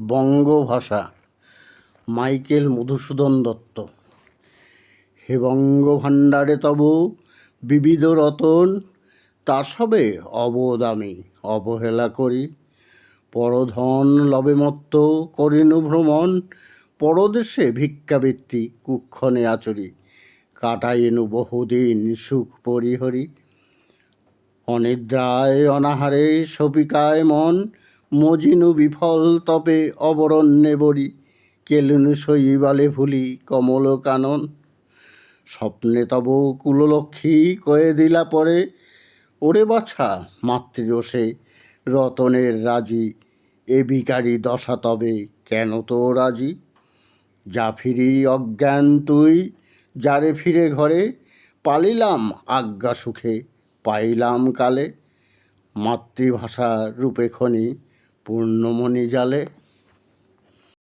বঙ্গভাষা। Michael Madhusudan Dutta. হে বঙ্গভাণ্ডারে তব বিবিধ রতন, তা সবে অবোধ আমি অবহেলা করি। পরধন লবে মত্ত করিনু ভ্রমণ, পরদেশে ভিক্ষাবৃত্তি কুক্ষণে আচরি। কাটাইনু বহুদিন সুখ পরিহরি। অনিদ্রায়, অনাহারে সপিকায় মন মজিনু বিফল তপে অবরণ্যে বরি কেলুনু শৈবালে ভুলি কমল কানন। স্বপ্নে তব কুললক্ষ্মী কয়ে দিলা পরে, ওরে বাছা, মাতৃদোষে রতনের রাজি, এ বিকারী দশা তবে কেন তো রাজি? যা ফিরি অজ্ঞান তুই, যারে ফিরে ঘরে, পালিলাম আজ্ঞা সুখে, পাইলাম কালে। মাতৃভাষা রূপে খনি পূর্ণমণি জালে